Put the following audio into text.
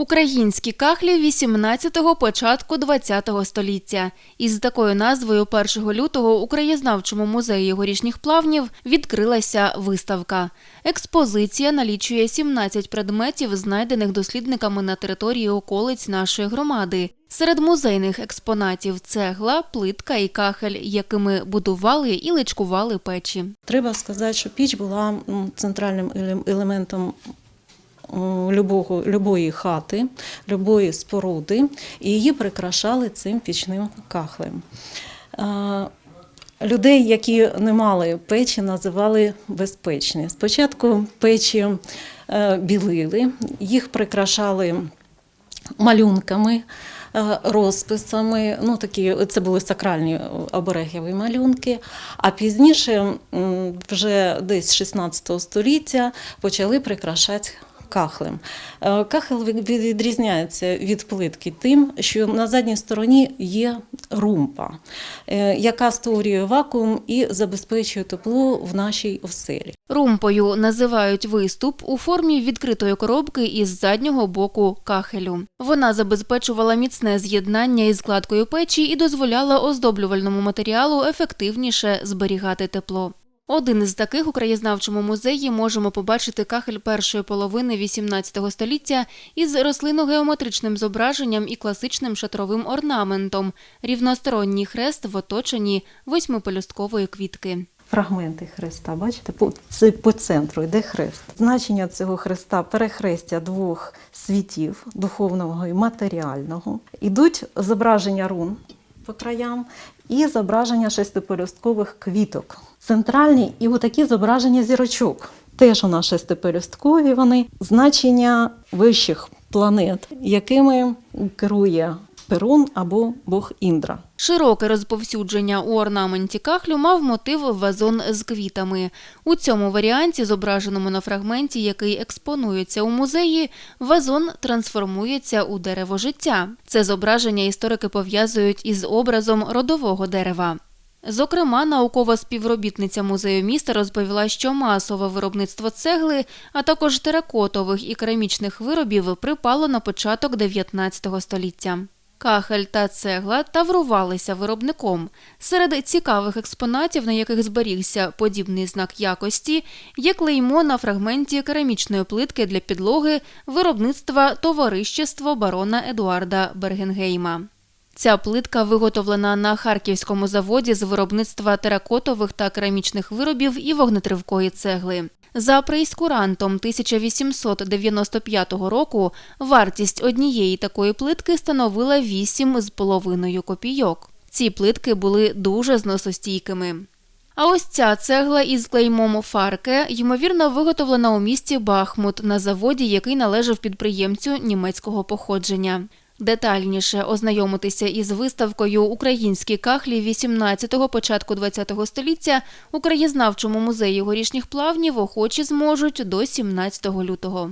Українські кахлі 18-го, початку 20-го століття. Із такою назвою 1 лютого у краєзнавчому музеї горішніх плавнів відкрилася виставка. Експозиція налічує 17 предметів, знайдених дослідниками на території околиць нашої громади. Серед музейних експонатів цегла, плитка і кахель, якими будували і личкували печі. Треба сказати, що піч була центральним елементом любого, любої хати, любої споруди, і її прикрашали цим пічним кахлем. Людей, які не мали печі, називали безпечні. Спочатку печі е, білили, їх прикрашали малюнками, е, розписами. Ну, такі, це були сакральні оберегіві малюнки. А пізніше, вже десь 16 століття, почали прикрашати. Кахлем. Е, Кахел від- відрізняється від плитки тим, що на задній стороні є румпа, е, яка створює вакуум і забезпечує тепло в нашій оселі. Румпою називають виступ у формі відкритої коробки із заднього боку кахелю. Вона забезпечувала міцне з'єднання із складкою печі і дозволяла оздоблювальному матеріалу ефективніше зберігати тепло. Один із таких у краєзнавчому музеї можемо побачити кахель першої половини XVIII століття із рослинно-геометричним зображенням і класичним шатровим орнаментом, рівносторонній хрест в оточенні восьмипелюсткової квітки. Фрагменти хреста, бачите, по, це по центру йде хрест. Значення цього хреста перехрестя двох світів духовного і матеріального. Ідуть зображення рун по краям і зображення шестипелюсткових квіток. Центральні і отакі зображення зірочок. Теж у нас шестипелюсткові вони значення вищих планет, якими керує Перун або Бог Індра. Широке розповсюдження у орнаменті кахлю мав мотив вазон з квітами. У цьому варіанті, зображеному на фрагменті, який експонується у музеї, вазон трансформується у дерево життя. Це зображення історики пов'язують із образом родового дерева. Зокрема, наукова співробітниця музею міста розповіла, що масове виробництво цегли, а також теракотових і керамічних виробів припало на початок 19 століття. Кахель та цегла таврувалися виробником. Серед цікавих експонатів, на яких зберігся подібний знак якості, є клеймо на фрагменті керамічної плитки для підлоги виробництва товарищество барона Едуарда Бергенгейма. Ця плитка виготовлена на харківському заводі з виробництва теракотових та керамічних виробів і вогнетривкої цегли. За прейскурантом 1895 року вартість однієї такої плитки становила 8,5 копійок. Ці плитки були дуже зносостійкими. А ось ця цегла із клеймом Фарке, ймовірно, виготовлена у місті Бахмут на заводі, який належав підприємцю німецького походження. Детальніше ознайомитися із виставкою Українські кахлі 18-го початку 20-го століття у краєзнавчому музеї горішніх плавнів охочі зможуть до 17 лютого.